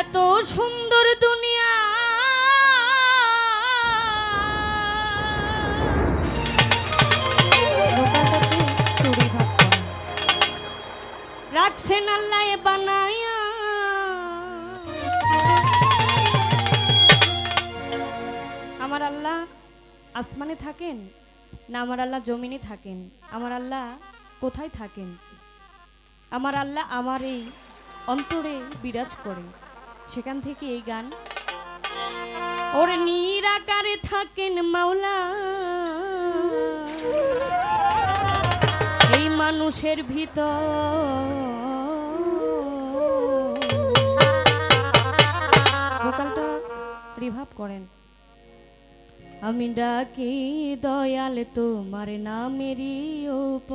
এত সুন্দর দুনিয়া। রাখছেন আল্লাহ বানায়া। আমার আল্লাহ আসমানে থাকেন না আমার আল্লাহ জমিনে থাকেন। আমার আল্লাহ কোথায় থাকেন? আমার আল্লাহ আমার এই অন্তরে বিরাজ করে সেখান থেকে এই গান। ওর নিরাকারে থাকেন মাওলা। এই মানুষের ভিতর। ভোকালটা রিভাব করেন। আমি ডাকি দয়াল তোমার নামেরই ওপ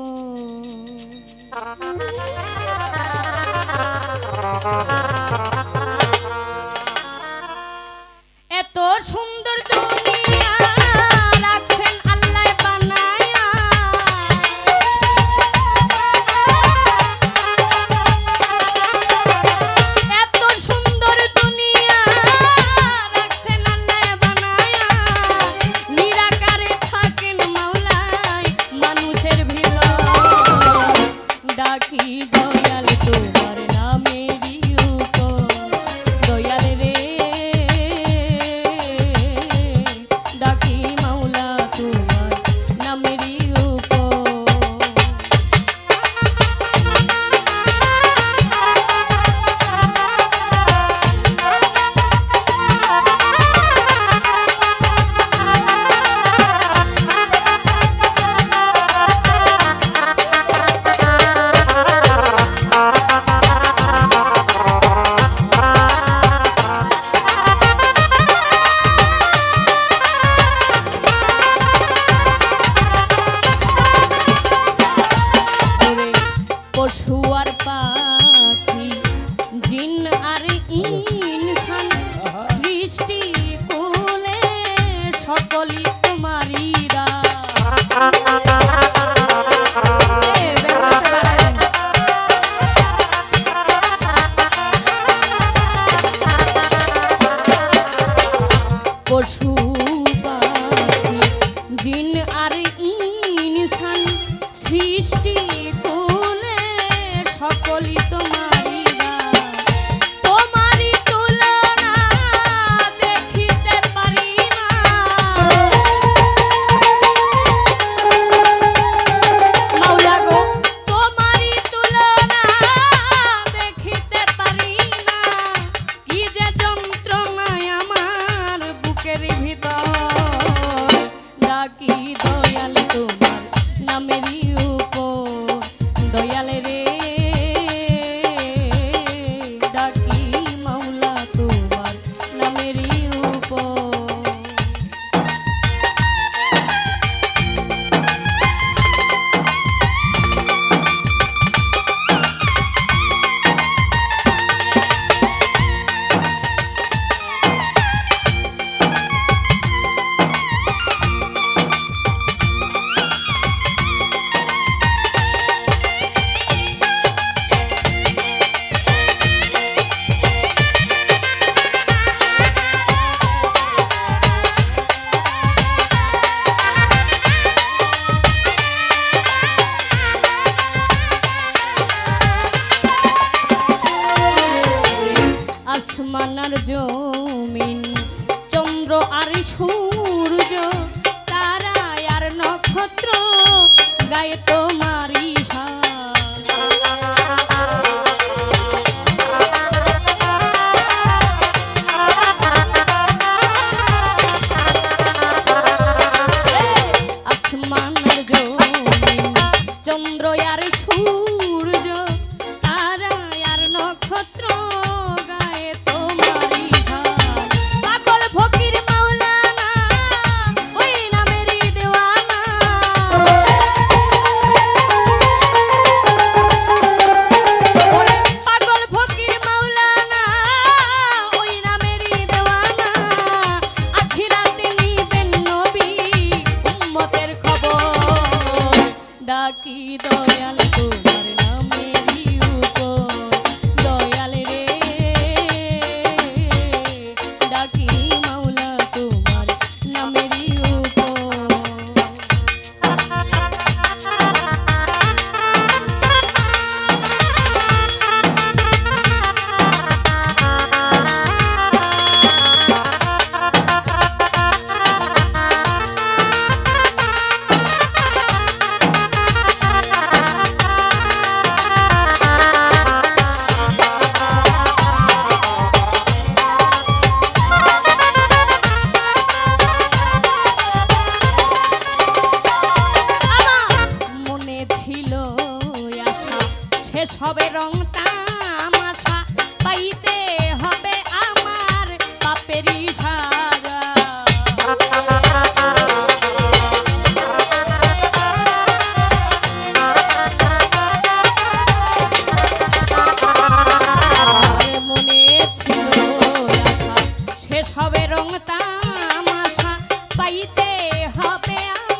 এত সুন্দর আসমান আর জমিন। চন্দ্র আর সূর্য তারা আর নক্ষত্র গায়ে তোমারই কি দ হবে রং তামাশা পাইতে হবে আর